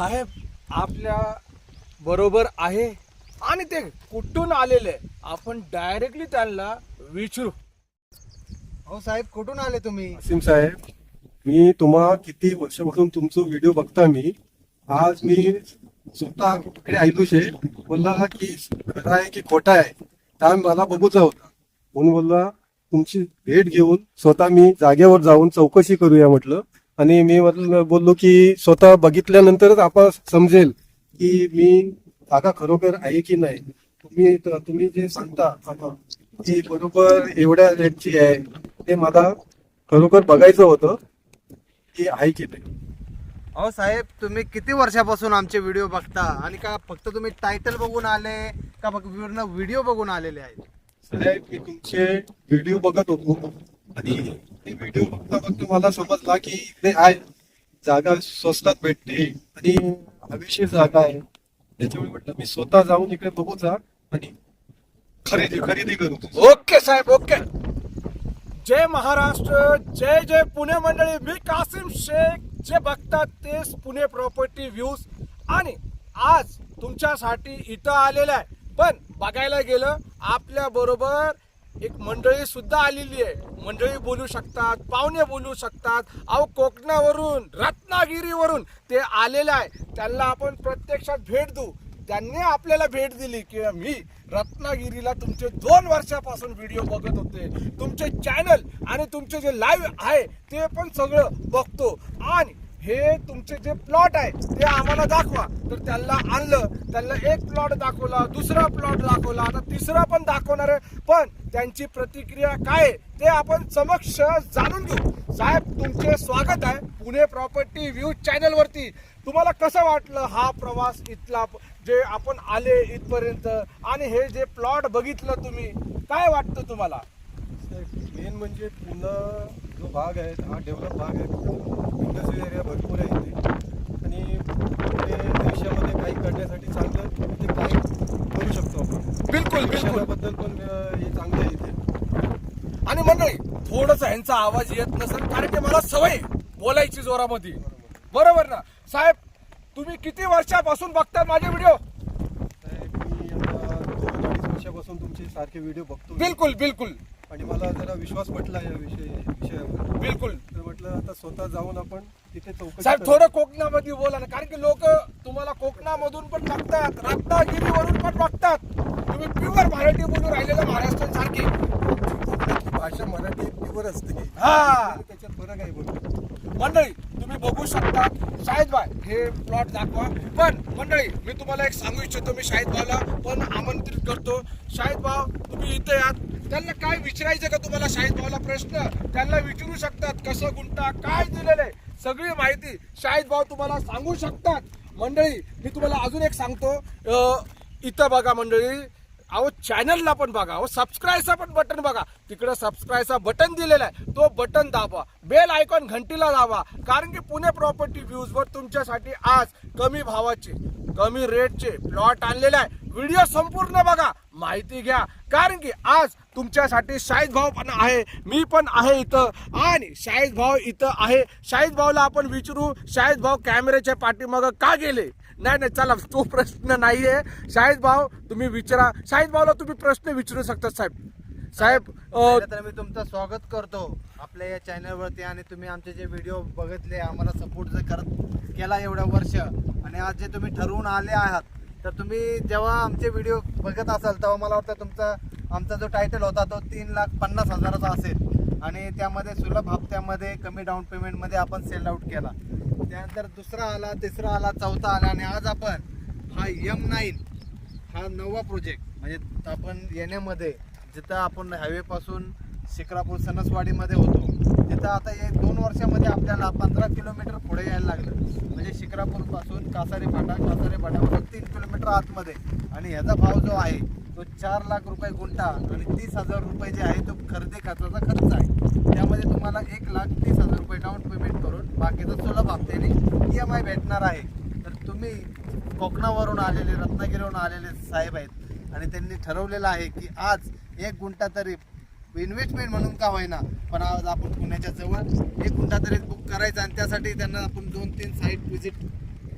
साहेब आपल्या बरोबर आहे आणि ते कुठून आलेले? आपण डायरेक्टली त्यांना विचारू. हो साहेब कुठून आले तुम्ही? असीम साहेब मी तुम्हा किती वर्षापासून तुमचं व्हिडिओ बघता मी आज मी स्वतः इकडे आयलो शे बोलला की खरं आहे की खोटा आहे त्या मला बघूचा होता म्हणून बोलला तुमची भेट घेऊन स्वतः मी जागेवर जाऊन चौकशी करूया म्हटलं. आणि मी बोललो की स्वतः बघितल्यानंतरच आपण समजेल की मी जागा खरोखर आहे की नाही. तुम्ही तुम्ही जे सांगता की बरोबर एवढ्या रेटची आहे ते मला खरोखर बघायचं होतं की आहे की नाही. अहो साहेब तुम्ही किती वर्षापासून आमचे व्हिडिओ बघता? आणि का फक्त तुम्ही टायटल बघून आले का फक्त व्हिडिओ बघून आलेले आहेत? साहेब मी तुमचे व्हिडिओ बघत होतो. आणि ते व्हिडिओ बघता बघता मला समजला की इकडे आहे. जागा स्वस्तात भेटते आणि हवेशीर जागा आहे. त्याच्यामुळे म्हटलं मी स्वतः जाऊन इकडे बघूचा आणि खरेदी खरेदी करू ओके साहेब ओके. जय महाराष्ट्र जय जय पुणे मंडळी. मी कासिम शेख जे बघतात तेच पुणे प्रॉपर्टी व्ह्यूज आणि आज तुमच्यासाठी इथं आलेलं आहे. पण बघायला गेलं आपल्या बरोबर एक मंडळी सुद्धा आलेली आहे. मंडळी बोलू शकतात पाहुणे बोलू शकतात. अहो कोकणावरून रत्नागिरीवरून ते आलेले आहे. त्यांना आपण प्रत्यक्षात भेट देऊ. त्यांनी आपल्याला भेट दिली की मी रत्नागिरीला तुमचे दोन वर्षापासून व्हिडिओ बघत होते. तुमचे चॅनल आणि तुमचे जे लाईव्ह आहे ते पण सगळं बघतो. आणि हे तुमचे जे प्लॉट आहे ते आम्हाला दाखवा. तर त्यांना आणलं त्यांना एक प्लॉट दाखवला दुसरा प्लॉट दाखवला आता तिसरा पण दाखवणार आहे. पण त्यांची प्रतिक्रिया काय आहे ते आपण समक्ष जाणून घेऊ. साहेब तुमचे स्वागत आहे पुणे प्रॉपर्टी व्ह्यू चॅनल वरती तुम्हाला कसं वाटलं हा प्रवास इथला जे आपण आले इथपर्यंत आणि हे जे प्लॉट बघितलं तुम्ही काय वाटतं तुम्हाला? मेन म्हणजे पुणे जो भाग आहे हा डेव्हलप भाग आहे इंडस्ट्रियल एरिया भरपूर आहे इथे आणि पुणे देशामध्ये काही करण्यासाठी चांगलं म्हणजे काही करू शकतो आपण बिलकुल बिलकुल शिक्षणाबद्दल पण अं, हे चांगलं आहे इथे आणि मंडळी थोडस ह्यांचा आवाज येत नसेल कारण की मला सवय बोलायची जोरामध्ये. बरोबर ना? साहेब तुम्ही किती वर्षापासून बघता माझे व्हिडिओ? वर्षापासून तुमचे सारखे व्हिडिओ बघतो बिलकुल बिलकुल. आणि मला जरा विश्वास पटला या विषय विषयावर. बिलकुल. तर म्हटलं आता स्वतः जाऊन आपण तिथे चौकशी साहेब. थोडं कोकणामध्ये बोला ना कारण की लोक तुम्हाला कोकणामधून पण बघतात रत्नागिरीवरून पण बघतात. तुम्ही प्युअर मराठी बोलून राहिलेलं महाराष्ट्र सारखे कोकणातली भाषा मराठी प्युअर असते. हा. त्याच्यात फरक आहे बोलतो मंडळी तुम्ही बघू शकता शाहिद भाई हे प्लॉट दाखवा. पण मंडळी मी तुम्हाला एक सांगू इच्छितो मी शाहिद भाऊला पण आमंत्रित करतो. शाहिद भाऊ तुम्ही इथे यात त्यांना काय विचारायचं का तुम्हाला शाहिद भाऊला प्रश्न? त्यांना विचारू शकतात कसं गुंटा काय दिलेलं आहे? सगळी माहिती शाहिद भाऊ तुम्हाला सांगू शकतात. मंडळी मी तुम्हाला अजून एक सांगतो. इथं बघा मंडळी अहो चॅनलला पण बघा. अहो सबस्क्राईबचा पण बटन बघा. तिकडं सबस्क्राईबचा बटन दिलेला आहे. तो बटन दाबा. बेल आयकॉन घंटीला दाबा. कारण की पुणे प्रॉपर्टी व्ह्यूजवर तुमच्यासाठी आज कमी भावाचे कमी रेटचे प्लॉट आणलेले आहे. व्हिडिओ संपूर्ण बघा. माहिती घ्या. कारण की आज तुमच्यासाठी शाहीद भाऊ पण आहे. मी पण आहे इथं. आणि शाहीद भाऊ इथं आहे. शाहीद भाऊला आपण विचारू शाहीद भाऊ कॅमेऱ्याच्या पाठीमागं का गेले? नाही नाही चला तो प्रश्न नाहीये. शाहिद भाऊ तुम्ही विचारा. शाहिद भाऊला तुम्ही प्रश्न विचारू शकता साहेब. साहेब तर मी तुमचं स्वागत करतो. आपल्या या चॅनलवरती आणि तुम्ही आमचे जे व्हिडिओ बघितले आम्हाला सपोर्ट जे करत केला एवढं वर्ष आणि आज जे तुम्ही ठरवून आले आहात तर तुम्ही जेव्हा आमचे व्हिडिओ बघत असाल तेव्हा मला वाटतं तुमचा आमचा जो टायटल होता तो तीन लाख पन्नास हजाराचा असेल. आणि त्यामध्ये सुलभ हप्त्यामध्ये कमी डाऊन पेमेंटमध्ये आपण सेल आउट केला. त्यानंतर दुसरा आला तिसरा आला चौथा आला आणि आज आपण हा एम नाईन हा नववा प्रोजेक्ट म्हणजे आपण येण्यामध्ये जिथं आपण हायवेपासून शिक्रापूर सणसवाडीमध्ये होतो तिथं आता हे दोन वर्षामध्ये आपल्याला पंधरा किलोमीटर पुढे यायला लागलं. म्हणजे शिक्रापूरपासून कासारे फाटा कासारे फाटापासून तीन किलोमीटर आतमध्ये. आणि ह्याचा भाव जो आहे तो चार लाख रुपये गुंठा आणि तीस हजार रुपये जे आहे तो खरेदी खर्चाचा खर्च आहे. त्यामध्ये तुम्हाला एक लाख तीस हजार रुपये डाऊन पेमेंट करून बाकीचं सुलभ हप्त्याने ई एम आय भेटणार आहे. तर तुम्ही कोकणावरून आलेले रत्नागिरीवरून आलेले साहेब आहेत आणि त्यांनी ठरवलेलं आहे की आज एक गुंठा तरी इन्व्हेस्टमेंट म्हणून का होईना. पण आज आपण पुण्याच्या जवळ एक गुंठा तरी बुक करायचा आणि त्यासाठी त्यांना आपण दोन तीन साईट व्हिजिट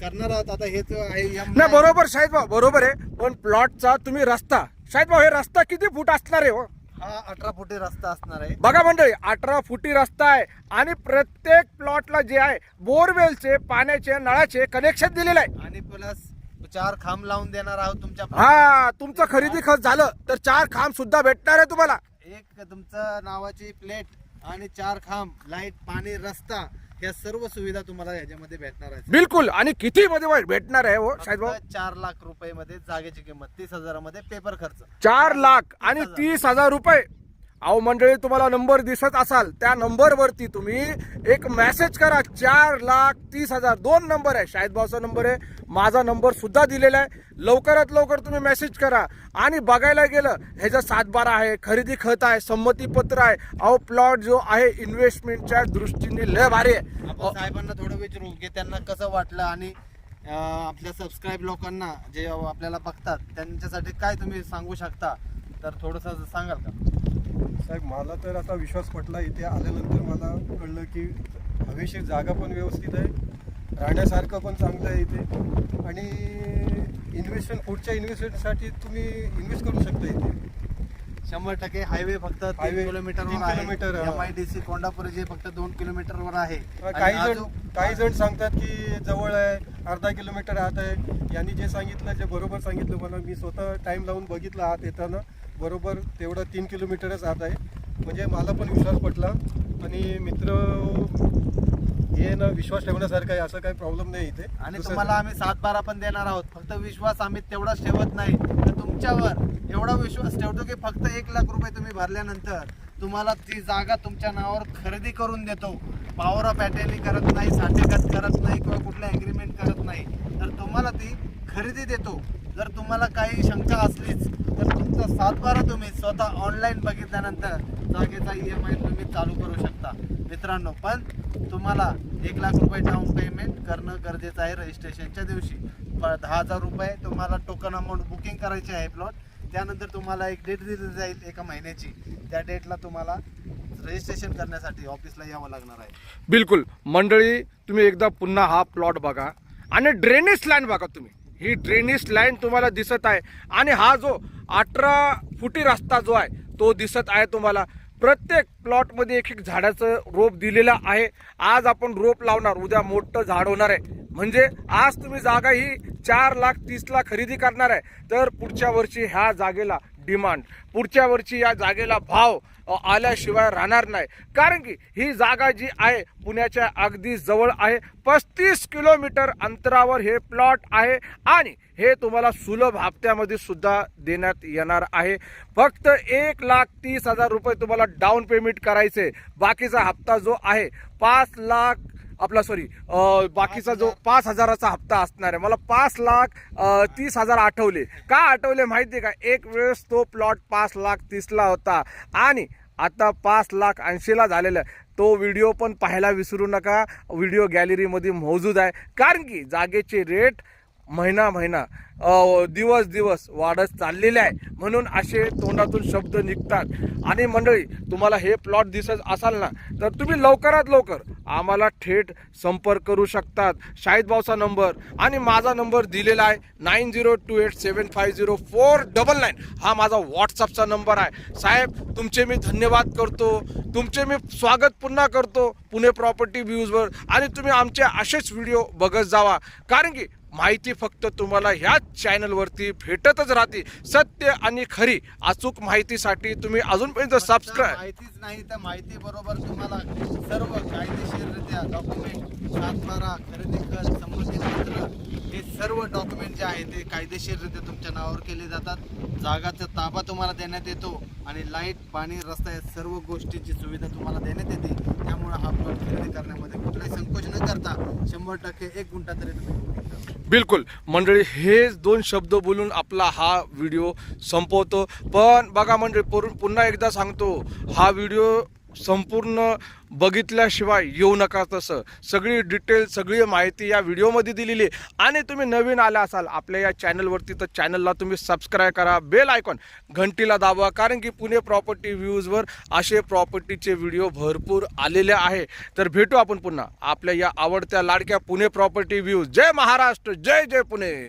करणार आहोत. आता हेच आहे नाही बरोबर शाहिद भाऊ बरोबर आहे. पण प्लॉटचा तुम्ही रस्ता. शाहिद भाऊ हे रस्ता किती फूट असणार आहे हो? हा अठरा फुटी रस्ता असणार आहे. बघा मंडळी अठरा फुटी रस्ता आहे आणि प्रत्येक प्लॉटला जे आहे बोरवेलचे पाण्याचे नळाचे कनेक्शन दिलेलं आहे. आणि प्लस चार खांब लावून देणार आहोत तुमच्या हा तुमचं खरेदी खत झालं तर चार खांब सुद्धा भेटणार आहे तुम्हाला. एक तुमचं नावाची प्लेट आणि चार खांब लाइट पाणी रस्ता या सर्व सुविधा तुम्हाला याच्यामध्ये भेटणार आहे बिलकुल. आणि किती मध्ये भेटणार आहे हो शाहिद भाऊ? फक्त चार लाख रुपये मध्ये जागेची किंमत तीस हजारामध्ये पेपर खर्च. चार लाख आणि तीस हजार रुपये. अहो मंडळी तुम्हाला नंबर दिसत असाल त्या नंबर वरती तुम्ही एक मेसेज करा. चार लाख तीस हजार. दोन नंबर आहे. शाहिद भाऊचा नंबर आहे. माझा नंबर सुद्धा दिलेला आहे. लवकरात लवकर तुम्ही मेसेज करा. आणि बघायला गेलं ह्याचा सातबारा आहे खरेदी खत आहे संमतीपत्र आहे अहो प्लॉट जो आहे इन्व्हेस्टमेंटच्या दृष्टीने लय भारी आहे. साहेबांना थोडं विचारू की त्यांना कसं वाटलं आणि आपल्या सबस्क्राईब लोकांना जे आपल्याला बघतात त्यांच्यासाठी काय तुम्ही सांगू शकता? तर थोडस सांगाल का? साहेब मला तर आता विश्वास पटला. इथे आल्यानंतर मला कळलं की हवेशीर जागा पण व्यवस्थित आहे. राहण्यासारखं पण चांगलं आहे इथे. आणि इन्व्हेस्टमेंट पुढच्या इन्व्हेस्टमेंटसाठी तुम्ही इन्व्हेस्ट करू शकता इथे. शंभर टक्के हायवे फक्त तीन आहे. किलोमीटर, हा. M I D C Kondapuri जे फक्त दोन किलोमीटरवर आहे. आणि काही जण काही जण सांगतात की जवळ आहे अर्धा किलोमीटर आत आहे. यांनी जे सांगितलं जे बरोबर सांगितलं मला मी स्वतः टाइम लावून बघितलं आत येताना. बरोबर तेवढं तीन किलोमीटरच आत आहे. म्हणजे मला पण विश्वास पटला आणि मित्र हे ना विश्वास ठेवण्यासारखं आहे असं काही प्रॉब्लेम नाही इथे. आणि तुम्हाला आम्ही सात बारा पण देणार आहोत. फक्त विश्वास आम्ही तेवढाच ठेवत नाही. तर तुमच्यावर एवढा विश्वास ठेवतो की फक्त एक लाख रुपये तुम्ही भरल्यानंतर तुम्हाला ती जागा तुमच्या नावावर खरेदी करून देतो. पॉवर ऑफ अटॅनी करत नाही साठेगत करत नाही किंवा कुठलं ॲग्रीमेंट करत नाही. तर तुम्हाला ती खरेदी देतो. जर तुम्हाला काही शंका असलीच तर तुमचा सातबारा तुम्ही स्वतः ऑनलाईन बघितल्यानंतर जागेचा ई एम आय तुम्ही चालू करू शकता. मित्रांनो पण तुम्हाला एक लाख रुपये डाऊन पेमेंट करणं गरजेचं आहे रजिस्ट्रेशनच्या दिवशी. दहा हजार रुपये तुम्हाला टोकन अमाऊंट बुकिंग करायची आहे प्लॉट त्यानंतर तुम्हाला एक डेट दिली जाईल एका महिन्याची. त्या डेटला तुम्हाला रजिस्ट्रेशन करण्यासाठी ऑफिसला यावं लागणार आहे. बिलकुल. मंडळी तुम्ही एकदा पुन्हा हा प्लॉट बघा. आणि ड्रेनेज लाईन बघा तुम्ही. ही ड्रेनेज लाईन तुम्हाला दिसत आहे. आणि हा जो अठरा फुटी रस्ता जो आहे तो दिसत आहे तुम्हाला. प्रत्येक प्लॉटमध्ये एक एक झाडाचं रोप दिलेलं आहे. आज आपण रोप लावणार उद्या मोठं झाड होणार आहे. म्हणजे आज तुम्ही जागा ही चार लाख तीसला खरेदी करणार आहे. तर पुढच्या वर्षी ह्या जागेला डिमांड. पुढच्या वर्षी या जागेला भाव आल्याशिवाय राहणार नाही. कारण की ही जागा जी आहे पुण्याच्या अगदी जवळ आहे. पस्तीस किलोमीटर अंतरावर हे प्लॉट आहे आणि हे तुम्हाला सुलभ हप्त्यामध्ये सुद्धा देण्यात येणार आहे. फक्त एक लाख तीस हजार रुपये तुम्हाला डाऊन पेमेंट करायचे. बाकीचा हप्ता जो आहे पाच लाख आपला सॉरी बाकीचा जो पाच हजाराचा हप्ता असणार आहे मला पाच लाख तीस हजार आठवले. का आठवले माहिती आहे का? एक वेळेस तो प्लॉट पाच लाख तीसला होता. आणि आता पाच लाख ऐंशीला झालेला आहे. तो व्हिडिओ पण पाहायला विसरू नका. व्हिडिओ गॅलरीमध्ये मौजूद आहे. कारण की जागेचे रेट महिना महिना दिवस दिवस वाढत चाललेले आहे. म्हणून असे तोंडातून शब्द निघतात. आणि मंडळी तुम्हाला हे प्लॉट दिसत असाल ना तर तुम्ही लवकरात लवकर आम्हाला थेट संपर्क करू शकतात. शाहिद भाऊचा नंबर आणि माझा नंबर दिलेला आहे nine zero two eight seven five zero four double nine हा माझा व्हॉट्सअपचा नंबर आहे. साहेब तुमचे मी धन्यवाद करतो. तुमचे मी स्वागत पुन्हा करतो. पुणे प्रॉपर्टी व्ह्यूजवर. आणि तुम्ही आमचे असेच व्हिडिओ बघत जावा. कारण की माहिती फक्त तुम्हाला ह्याच चॅनलवरती भेटतच राहते सत्य आणि खरी अचूक माहितीसाठी तुम्ही अजूनपर्यंत सबस्क्राईब माहितीच नाही तर माहिती बरोबर तुम्हाला सर्व कायदेशीररित्या डॉक्युमेंट सातबारा खरेदी कर संमतीपत्र हे सर्व डॉक्युमेंट जे आहे ते कायदेशीररित्या तुमच्या नावावर केले जातात. जागाचा ताबा तुम्हाला देण्यात येतो आणि लाइट पाणी रस्ता या सर्व गोष्टीची सुविधा तुम्हाला देण्यात येते. त्यामुळे हा प्लॉट खरेदी करण्यामध्ये कुठलाही संकोच न करता शंभर टक्के एक गुंठा तरी तुम्ही. बिलकुल. मंडळी हेच दोन शब्द बोलून आपला हा व्हिडिओ संपवतो. पण बघा मंडळी पुन्हा एकदा सांगतो हा व्हिडिओ संपूर्ण बघितल्याशिवाय येऊ नका तसं. सगळी डिटेल सगळी माहिती या व्हिडिओमध्ये दिलेली आहे. आणि तुम्ही नवीन आला असाल आपल्या या चॅनलवरती तर चॅनलला तुम्ही सबस्क्राईब करा बेल आयकॉन घंटीला दाबा कारण की पुणे प्रॉपर्टी व्ह्यूजवर असे प्रॉपर्टीचे व्हिडिओ भरपूर आलेले आहे. तर भेटू आपण पुन्हा आपल्या या आवडत्या लाडक्या पुणे प्रॉपर्टी व्ह्यूज जय महाराष्ट्र जय जय पुणे.